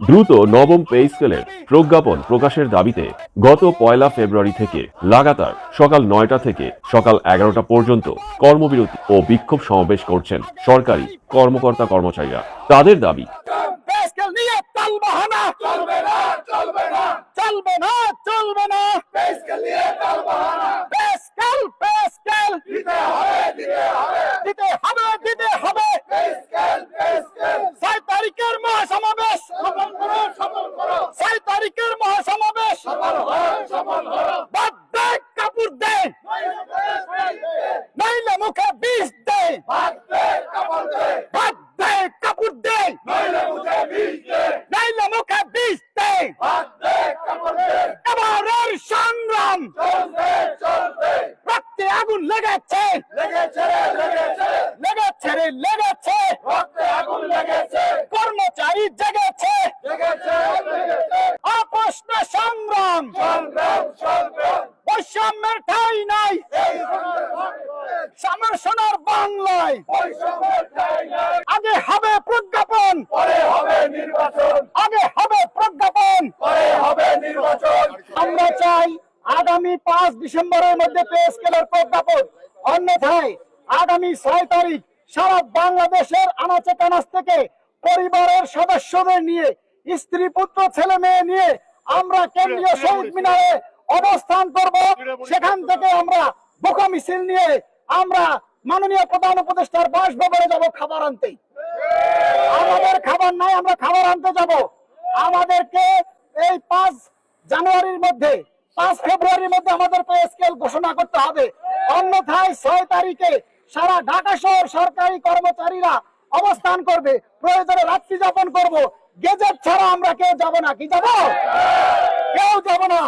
দ্রুত নবম পে স্কেলের প্রজ্ঞাপন প্রকাশের দাবিতে গত পয়লা ফেব্রুয়ারি থেকে লাগাতার সকাল নয়টা থেকে সকাল এগারোটা পর্যন্ত কর্মবিরতি ও বিক্ষোভ সমাবেশ করছেন সরকারি কর্মকর্তা কর্মচারীরা। তাদের দাবি না। না। চলবে না চলবে না পেস্কেল নিয়ে তাল বাহানা পেস্কেল পেস্কেল দিতে হবে দিতে হবে দিতে হবে দিতে হবে পেস্কেল পেস্কেল ছয় তারিখের মহাসমাবেশ। ছয় তারিখের মহাসমাবেশ। বাদ দে কাপড় দে। নাইলে মুখে বিষ দে। বাদ দে। কাপড় নাইলে মুখে বিষ দে। এবারের সংগ্রাম। রক্তে আগুন লেগেছে। লেগেছে লেগেছে। লেগেছে রে লেগেছে রক্তে আগুন লেগেছে কর্মচারী জেগেছে জেগেছে লেগেছে অপ্রশ্ন সংগ্রাম সংগ্রাম সংগ্রাম বৈষম্যের ঠাই নাই সামর সোনার আগে হবে প্রজ্ঞাপন। পরে হবে নির্বাচন আগে হবে প্রজ্ঞাপন। পরে হবে নির্বাচন আমরা চাই আগামী পাঁচ ডিসেম্বরের মধ্যে পে স্কেলের প্রজ্ঞাপন। অন্যথায় আগামী ছয় তারিখ সারা বাংলাদেশের আনাচে কানাচ থেকে পরিবারের সদস্যদের নিয়ে, স্ত্রী, পুত্র, ছেলে, মেয়ে নিয়ে আমরা কেন্দ্রীয় শহীদ মিনারে অবস্থান করব। সেখান থেকে আমরা বোকা মিছিল নিয়ে আমরা মাননীয় প্রধান উপদেষ্টার বাসভবনে যাব খাবার আনতে। আমাদের খাবার নাই, আমরা খাবার আনতে যাব। আমাদেরকে এই পাঁচ জানুয়ারির মধ্যে, পাঁচ ফেব্রুয়ারির মধ্যে আমাদের পে স্কেল ঘোষণা করতে হবে। অন্যথায় ছয় তারিখে সারা ঢাকা শহর সরকারি কর্মচারীরা অবস্থান করবে। প্রয়োজনে রাত্রি যাপন করব। গেজেট ছাড়া আমরা কেউ যাব না। কি যাব? কেউ যাব না।